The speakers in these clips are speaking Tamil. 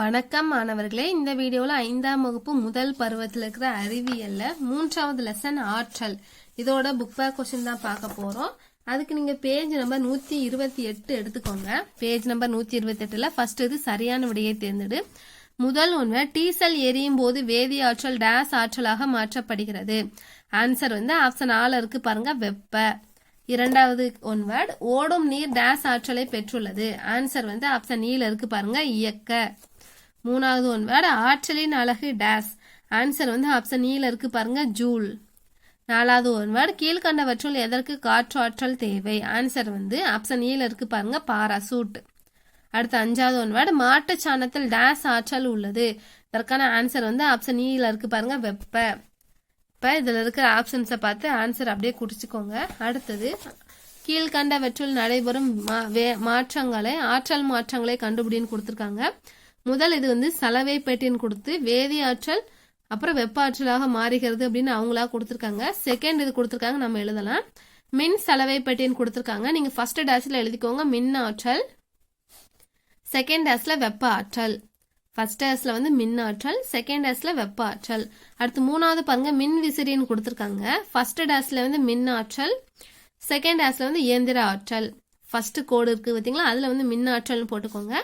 வணக்கம் மாணவர்களே. இந்த வீடியோவில் ஐந்தாம் வகுப்பு முதல் பருவத்தில் இருக்கிற அறிவியலில் மூன்றாவது லெசன் ஆற்றல். இதோட புக் பேக் கொஸ்டின் தான் பார்க்க போகிறோம் அதுக்கு நீங்கள் பேஜ் நம்பர் நூற்றி இருபத்தி எட்டு எடுத்துக்கோங்க. பேஜ் நம்பர் நூற்றி இருபத்தி எட்டில் ஃபர்ஸ்ட் இது சரியான விடையை தேர்ந்தெடு. முதல் ஒன்று டீசல் எரியும் போது வேதி ஆற்றல் டேஸ் ஆற்றலாக மாற்றப்படுகிறது. ஆன்சர் வந்து ஆப்ஷன் ஆல இருக்கு பாருங்க வெப்ப. இரண்டாவது ஒன்வேர்ட் ஓடும் நீர் டேஸ் ஆற்றலை பெற்றுள்ளது. ஆன்சர் வந்து ஆப்ஷன் ஈல e இருக்கு பாருங்க இயக்க. மூணாவது ஒன். வேர்டு ஆற்றலின் அழகு டேஸ் ஆன்சர் வந்து ஆப்ஷன் ஈல e இருக்கு பாருங்க ஜூல் நாலாவது ஒன். வேர்டு கீழ்கண்டவற்றுள் எதற்கு காற்று ஆற்றல் தேவை? ஆன்சர் வந்து ஆப்ஷன் ஈல e இருக்கு பாருங்க பாராசூட் அடுத்த அஞ்சாவது ஒன். வேர்டு மாட்டு சாணத்தில் டேஸ் ஆற்றல் உள்ளது. இதற்கான ஆன்சர் வந்து ஆப்ஷன் ஈல e இருக்கு பாருங்க வெப்ப. இப்போ இதில் இருக்கிற ஆப்ஷன்ஸை பார்த்து ஆன்சர் அப்படியே குறிச்சிக்கோங்க அடுத்தது கீழ்கண்டவற்றுள் நடைபெறும் மா- வே- மாற்றங்களை ஆற்றல் மாற்றங்களை கண்டுபிடின்னு கொடுத்துருக்காங்க. முதல் இது வந்து சலவை பெட்டின்னு கொடுத்து வேதி ஆற்றல் அப்புறம் வெப்ப ஆற்றலாக மாறுகிறது அப்படின்னு அவங்களா கொடுத்துருக்காங்க. செகண்ட் இது கொடுத்துருக்காங்க நம்ம எழுதலாம். மின் சலவை பெட்டின்னு கொடுத்துருக்காங்க. நீங்க ஃபர்ஸ்ட் டேஷ்ல எழுதிக்கோங்க மின் ஆற்றல். செகண்ட் டேஸ்ல வெப்ப ஆற்றல். ஃபர்ஸ்ட் டேஸ்ல வந்து மின் ஆற்றல் செகண்ட் டேஸ்ல வெப்ப ஆற்றல். அடுத்து மூணாவது பாருங்க மின் விசிறின்னு கொடுத்துருக்காங்க. ஃபர்ஸ்ட் டேஸ்ல வந்து மின் ஆற்றல் செகண்ட் டேஸ்ல வந்து இயந்திர ஆற்றல். ஃபர்ஸ்ட் கோடு இருக்கு பார்த்தீங்களா அதுல வந்து மின் ஆற்றல்னு போட்டுக்கோங்க.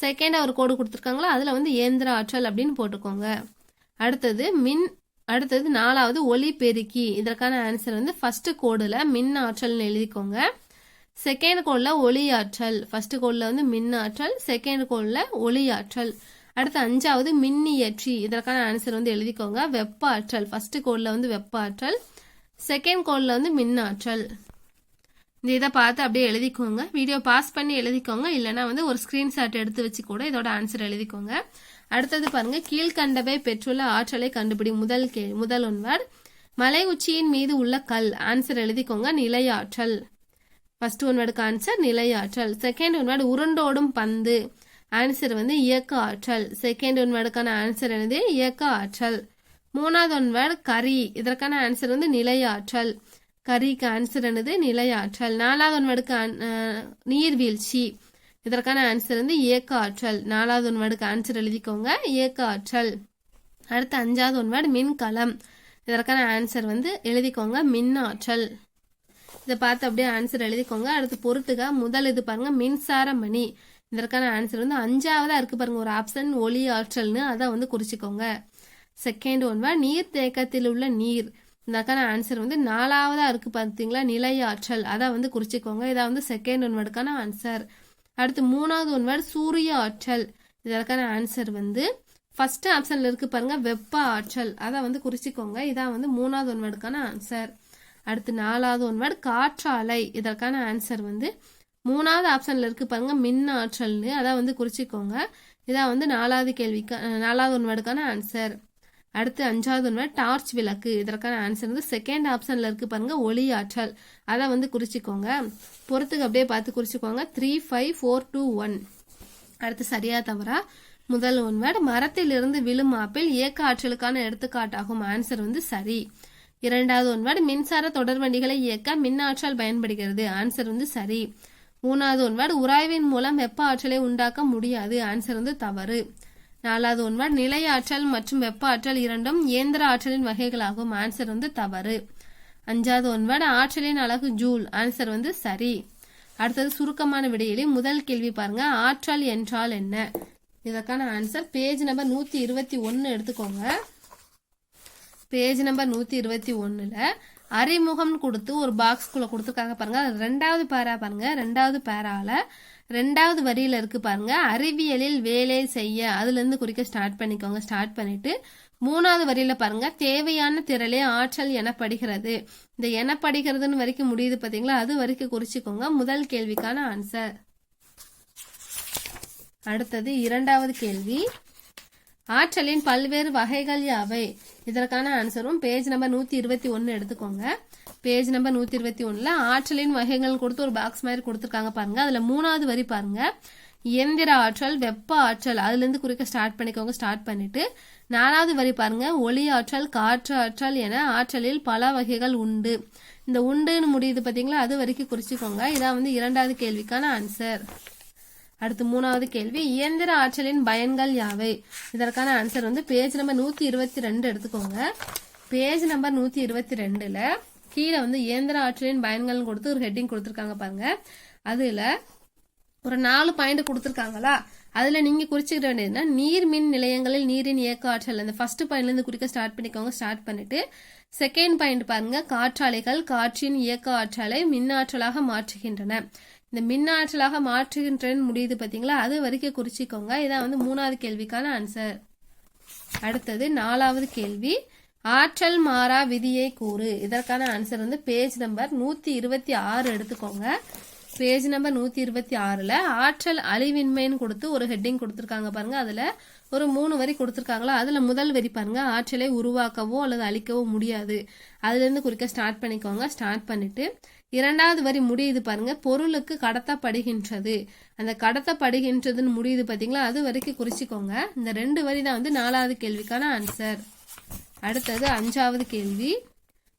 செகண்ட் ஒரு கோடு கொடுத்துருக்காங்களோ? அதில் வந்து இயந்திர ஆற்றல் அப்படின்னு போட்டுக்கோங்க. அடுத்தது மின் அடுத்தது நாலாவது ஒளி பெருக்கி. இதற்கான ஆன்சர் வந்து ஃபஸ்ட்டு கோடில் மின் ஆற்றல்னு எழுதிக்கோங்க. செகண்ட் கோடில் ஒளி ஆற்றல். ஃபஸ்ட்டு கோடில் வந்து மின் ஆற்றல் செகண்ட் கோடில் ஒளி ஆற்றல். அடுத்து அஞ்சாவது மின்னியற்றி. இதற்கான ஆன்சர் வந்து எழுதிக்கோங்க. வெப்ப ஆற்றல். ஃபஸ்ட்டு கோடில் வந்து வெப்ப ஆற்றல். செகண்ட் கோடில் வந்து மின் ஆற்றல். இந்த இதை பார்த்து அப்படியே எழுதிக்கோங்க. வீடியோ பாஸ் பண்ணி எழுதிக்கோங்க. இல்லைன்னா வந்து ஒரு ஸ்க்ரீன்ஷாட் எடுத்து வச்சு கூட இதோட ஆன்சர் எழுதிக்கோங்க. அடுத்தது பாருங்க. கீழ்கண்டவை பெற்றுள்ள ஆற்றலை கண்டுபிடி. முதல் கே முதல் ஒன்வர். மலை உச்சியின் மீது உள்ள கல். ஆன்சர் எழுதிக்கோங்க. நிலையாற்றல். ஃபர்ஸ்ட் ஒன்வர்டுக்கு ஆன்சர் நிலையாற்றல். செகண்ட் ஒன் வேர்டு உருண்டோடும் பந்து. ஆன்சர் வந்து இயக்க ஆற்றல். செகண்ட் ஒன் வேர்டுக்கான ஆன்சர் என்னது? இயக்க ஆற்றல். மூணாவது ஒன் வேர்டு கரி இதற்கான ஆன்சர் வந்து நிலையாற்றல். கரிக்கு ஆன்சர் என்னது? நிலையாற்றல். நாலாவது ஒன் ஆன்- நீர்வீழ்ச்சி. இதற்கான ஆன்சர் வந்து இயக்க ஆற்றல் நாலாவது ஒன் ஆன்சர் எழுதிக்கோங்க. இயக்க ஆற்றல் அடுத்து அஞ்சாவது ஒன் மின்கலம். இதற்கான ஆன்சர் வந்து எழுதிக்கோங்க. மின் ஆற்றல் இதை பார்த்து அப்படியே ஆன்சர் எழுதிக்கோங்க. அடுத்து பொருத்துக. முதல் இது பாருங்க. மின்சார மணி. இதற்கான ஆன்சர் வந்து அஞ்சாவதா இருக்கு பாருங்க. ஒரு ஆப்ஷன் ஒளி ஆற்றல்னு அதை வந்து குறிச்சிக்கோங்க. செகண்ட் ஒன் நீர் தேக்கத்தில் உள்ள நீர். இதற்கான ஆன்சர் வந்து நாலாவதா இருக்கு பார்த்தீங்களா நிலை ஆற்றல். அதை வந்து குறிச்சிக்கோங்க. இதை வந்து செகண்ட் ஒன்வேர்டுக்கான ஆன்சர் அடுத்து மூணாவது ஒன் வேர்டு சூரிய ஆற்றல். இதற்கான ஆன்சர் வந்து ஃபர்ஸ்ட் ஆப்ஷன்ல இருக்கு பாருங்க வெப்ப ஆற்றல். அதை வந்து குறிச்சிக்கோங்க. இதான் வந்து மூணாவது ஒன்வேர்டுக்கான ஆன்சர் அடுத்து நாலாவது ஒன் வேர்டு காற்றாலை. இதற்கான ஆன்சர் வந்து மூணாவது ஆப்ஷன்ல இருக்கு பாருங்க மின் ஆற்றல்னு. அதை வந்து குறிச்சிக்கோங்க. இதான் வந்து நாலாவது கேள்விக்கு நாலாவது ஒன்வேர்டுக்கான ஆன்சர் அடுத்து அஞ்சாவது ஒன் வேர்டு டார்ச் விளக்கு. இதற்கான ஆன்சர் வந்து செகண்ட் ஆப்ஷனில் இருக்குது பாருங்கள் ஒளி ஆற்றல். அதை வந்து குறிச்சிக்கோங்க. பொறுத்துக்கு அப்படியே பார்த்து குறிச்சிக்கோங்க. Three five four two one அடுத்து சரியா தவறா. முதல் ஒன் வேர்டு மரத்திலிருந்து விழும் ஆப்பிள் இயக்க ஆற்றலுக்கான எடுத்துக்காட்டாகும். ஆன்சர் வந்து சரி. இரண்டாவது ஒன்வேர்டு மின்சார தொடர்வண்டிகளை இயக்க மின் ஆற்றல் பயன்படுகிறது. ஆன்சர் வந்து சரி. மூணாவது ஒன் வேர்டு உராய்வின் மூலம் வெப்ப ஆற்றலை உண்டாக்க முடியாது. ஆன்சர் வந்து தவறு. நாலாவது ஒன் நிலை ஆற்றல் மற்றும் வெப்ப ஆற்றல் இரண்டும் இயந்திர ஆற்றலின் வகைகளாகும். ஆன்சர் வந்து தவறு. அஞ்சாவது ஒன் ஆற்றலின் அழகு ஜூல். ஆன்சர் வந்து சரி. அடுத்தது சுருக்கமான விடையிலே முதல் கேள்வி பாருங்க. ஆற்றல் என்றால் என்ன? இதற்கான ஆன்சர் பேஜ் நம்பர் நூத்தி இருபத்தி ஒன்னு எடுத்துக்கோங்க. பேஜ் நம்பர் நூத்தி இருபத்தி ஒண்ணுல அறிமுகம் கொடுத்து ஒரு பாக்ஸ்குள்ள கொடுத்துருக்காங்க பாருங்க. ரெண்டாவது பேரா பாருங்க. ரெண்டாவது பேரால ரெண்டாவது வரியில இருக்கு பாருங்க அறிவியலில் வேலை செய்ய. அதுல இருந்து குறிக்க ஸ்டார்ட் பண்ணிக்கோங்க ஸ்டார்ட் பண்ணிட்டு மூணாவது வரியில பாருங்க தேவையான திரளே ஆற்றல் எனப்படுகிறது. இந்த எனப்படுகிறதுன்னு வரைக்கும் முடியுது பாத்தீங்களா? அது வரைக்கும் குறிச்சுக்கோங்க. முதல் கேள்விக்கான ஆன்சர் அடுத்தது இரண்டாவது கேள்வி. ஆற்றலின் பல்வேறு வகைகள் யாவை? இதற்கான ஆன்சரும் பேஜ் நம்பர் நூத்தி இருபத்தி ஒன்னு எடுத்துக்கோங்க. பேஜ் நம்பர் நூத்தி இருபத்தி ஒண்ணுல ஆற்றலின் வகைகள் கொடுத்து ஒரு பாக்ஸ் மாதிரி கொடுத்துருக்காங்க பாருங்க. அதுல மூணாவது வரி பாருங்க. இயந்திர ஆற்றல் வெப்ப ஆற்றல். அதுல இருந்து குறிக்க ஸ்டார்ட் பண்ணிக்கோங்க ஸ்டார்ட் பண்ணிட்டு. நாலாவது வரி பாருங்க. ஒளி ஆற்றல் காற்று ஆற்றல் என ஆற்றலில் பல வகைகள் உண்டு. இந்த உண்டுன்னு முடியுது பாத்தீங்களா? அது வரைக்கும் குறிச்சுக்கோங்க. இதான் வந்து இரண்டாவது கேள்விக்கான ஆன்சர் அடுத்து மூணாவது கேள்வி. இயந்திர ஆற்றலின் பயன்கள் யாவை? இதற்கான ஆன்சர் வந்து பேஜ் நம்பர் நூத்தி இருபத்தி ரெண்டு எடுத்துக்கோங்க. பேஜ் நம்பர் நூத்தி இருபத்தி ரெண்டுல கீழே வந்து இயந்திர ஆற்றலின் பயன்கள் கொடுத்து ஒரு ஹெட்டிங் கொடுத்துருக்காங்க பாருங்க. அதுல ஒரு நாலு பாயிண்ட் கொடுத்துருக்காங்களா? அதுல நீங்க குறிச்சுக்கிற வேண்டியதுன்னா நீர் மின் நிலையங்களில் நீரின் இயக்க ஆற்றல். அந்த ஃபர்ஸ்ட் பாயிண்ட்ல இருந்து குறிக்க ஸ்டார்ட் பண்ணிக்கோங்க ஸ்டார்ட் பண்ணிட்டு செகண்ட் பாயிண்ட் பாருங்க. காற்றாலைகள் காற்றின் இயக்க ஆற்றலை மின் ஆற்றலாக மாற்றுகின்றன. இந்த மின்னாற்றலாக மாற்றுகின்றன முடியுது பாத்தீங்களா? அது வரைக்கும் குறிச்சிக்கோங்க. இதான் வந்து மூணாவது கேள்விக்கான ஆன்சர் அடுத்தது நாலாவது கேள்வி. ஆற்றல் மாறா விதியை கூறு. இதற்கான ஆன்சர் வந்து பேஜ் நம்பர் நூத்தி இருபத்தி ஆறு எடுத்துக்கோங்க. பேஜ் நம்பர் நூத்தி இருபத்தி ஆறுல ஆற்றல் அழிவின்மைன்னு கொடுத்து ஒரு ஹெட்டிங் கொடுத்துருக்காங்க பாருங்க. அதுல ஒரு மூணு வரி கொடுத்துருக்காங்களா? அதுல முதல் வரி பாருங்க. ஆற்றலை உருவாக்கவோ அல்லது அழிக்கவோ முடியாது. அதுல இருந்து குறிக்க ஸ்டார்ட் பண்ணிக்கோங்க. ஸ்டார்ட் பண்ணிட்டு இரண்டாவது வரி முடியுது பாருங்க. பொருளுக்கு கடத்தப்படுகின்றது. அந்த கடத்தப்படுகின்றதுன்னு முடியுது பாத்தீங்களா? அது வரைக்கும் குறிச்சிக்கோங்க. இந்த ரெண்டு வரி தான் வந்து நாலாவது கேள்விக்கான ஆன்சர் அடுத்தது அஞ்சாவது கேள்வி.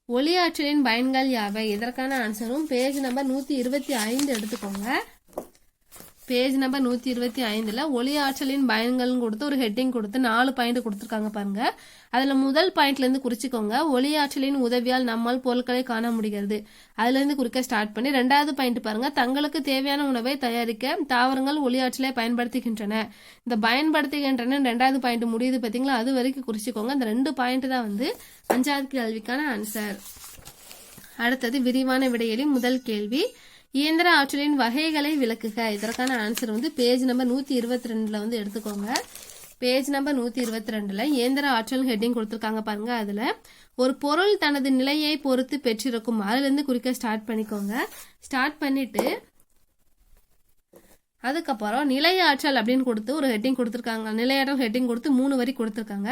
ஒளியாற்றலின் பயன்கள் யாவை? இதற்கான ஆன்சரும் பேஜ் நம்பர் நூற்றி இருபத்தி ஐந்து எடுத்துக்கோங்க. பேஜ் நம்பர் நூத்தி இருபத்தி ஐந்துல ஒளி ஆற்றலின் பயன்கள்னு கொடுத்து ஒரு ஹெட்டிங் கொடுத்து நாலு பாயிண்ட் கொடுத்துருக்காங்க பாருங்க. அதுல முதல் பாயிண்ட்ல இருந்து குறிச்சுக்கோங்க. ஒளி ஆற்றலின் உதவியால் நம்மால் பொருட்களை காண முடிகிறது. அதுல இருந்து குறிக்க ஸ்டார்ட் பண்ணி ரெண்டாவது பாயிண்ட் பாருங்க. தங்களுக்கு தேவையான உணவை தயாரிக்க தாவரங்கள் ஒளி ஆற்றலை பயன்படுத்துகின்றன. இந்த பயன்படுத்துகின்றன ரெண்டாவது பாயிண்ட் முடியுது பாத்தீங்களா? அது வரைக்கும் குறிச்சுக்கோங்க. அந்த ரெண்டு பாயிண்ட் தான் வந்து அஞ்சாவது கேள்விக்கான ஆன்சர் அடுத்தது விரிவான விடையலி முதல் கேள்வி. இயந்திர ஆற்றலின் வகைகளை விளக்குக. இதற்கான ஆன்சர் வந்து பேஜ் நம்பர் நூற்றி இருபத்தி ரெண்டில் வந்து எடுத்துக்கோங்க. பேஜ் நம்பர் நூற்றி இருபத்தி ரெண்டில் இயந்திர ஆற்றல் ஹெட்டிங் கொடுத்துருக்காங்க பாருங்க. அதில் ஒரு பொருள் தனது நிலையை பொறுத்து பெற்றிருக்கும். அதுலேருந்து குறிக்க ஸ்டார்ட் பண்ணிக்கோங்க. ஸ்டார்ட் பண்ணிவிட்டு அதுக்கப்புறம் நிலையாற்றல் அப்படின்னு கொடுத்து ஒரு ஹெட்டிங் கொடுத்துருக்காங்க. நிலையாற்றல் ஹெட்டிங் கொடுத்து மூணு வரி கொடுத்துருக்காங்க.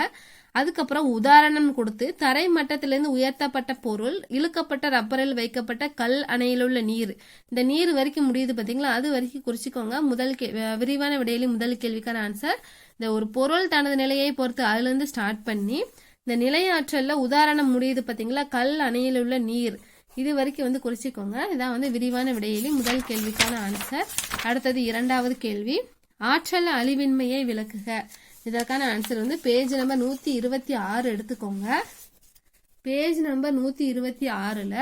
அதுக்கப்புறம் உதாரணம் கொடுத்து தரை மட்டத்திலிருந்து உயர்த்தப்பட்ட பொருள் இழுக்கப்பட்ட ரப்பரில் வைக்கப்பட்ட கல் அணையில் உள்ள நீர். இந்த நீர் வரைக்கும் முடியுது பார்த்தீங்களா அது வரைக்கும் குறிச்சிக்கோங்க. முதல் கே விரிவான விடையில முதல் கேள்விக்கான ஆன்சர் இந்த ஒரு பொருள் தனது நிலையை பொறுத்து அதுலேருந்து ஸ்டார்ட் பண்ணி இந்த நிலையாற்றலில் உதாரணம் முடியுது பார்த்தீங்களா கல் அணையில் உள்ள நீர். இது வரைக்கும் வந்து குறிச்சிக்கோங்க. இதான் வந்து விரிவான விடையிலி முதல் கேள்விக்கான ஆன்சர் அடுத்தது இரண்டாவது கேள்வி. ஆற்றல் அழிவின்மையை விளக்குக. இதற்கான ஆன்சர் வந்து பேஜ் நம்பர் நூத்தி இருபத்தி ஆறு எடுத்துக்கோங்க. பேஜ் நம்பர் நூத்தி இருபத்தி ஆறுல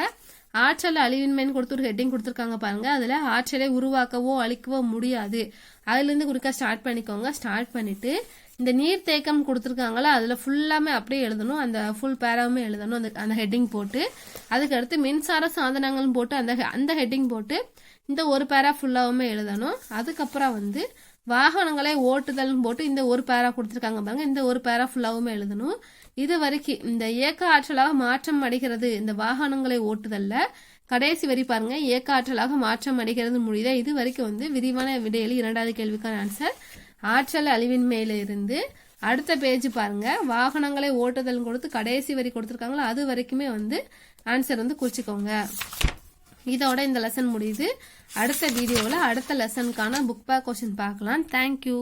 ஆற்றல் அழிவின்மைன்னு கொடுத்து ஒரு ஹெட்டிங் கொடுத்துருக்காங்க பாருங்க. அதுல ஆற்றலை உருவாக்கவோ அழிக்கவோ முடியாது. அதுல இருந்து குறிக்க ஸ்டார்ட் பண்ணிக்கோங்க. ஸ்டார்ட் பண்ணிட்டு இந்த நீர் தேக்கம் கொடுத்துருக்காங்களா அதில் ஃபுல்லாமே அப்படியே எழுதணும். அந்த ஃபுல் பேராவுமே எழுதணும். அந்த அந்த ஹெட்டிங் போட்டு. அதுக்கடுத்து மின்சார சாதனங்களும் போட்டு அந்த அந்த ஹெட்டிங் போட்டு இந்த ஒரு பேரா ஃபுல்லாவுமே எழுதணும். அதுக்கப்புறம் வந்து வாகனங்களை ஓட்டுதல்னு போட்டு இந்த ஒரு பேரா கொடுத்துருக்காங்க பாருங்க. இந்த ஒரு பேரா ஃபுல்லாவுமே எழுதணும். இது வரைக்கும் இந்த இயக்க ஆற்றலாக மாற்றம் அடைகிறது இந்த வாகனங்களை ஓட்டுதல்ல. கடைசி வரி பாருங்க. இயக்க ஆற்றலாக மாற்றம் அடைகிறது முடியுதா? இது வரைக்கும் வந்து விரிவான விடையில் இரண்டாவது கேள்விக்கான ஆன்சர் ஆற்றல் அழிவின்மையில இருந்து அடுத்த பேஜ் பாருங்க. வாகனங்களை ஓட்டுதல் கொடுத்து கடைசி வரி கொடுத்துருக்காங்களோ? அது வரைக்குமே வந்து ஆன்சர் வந்து குறிச்சிக்கோங்க. இதோட இந்த லெசன் முடியுது. அடுத்த வீடியோவில் அடுத்த லெசனுக்கான புக் பேக் கொஸ்டின் பார்க்கலாம். Thank you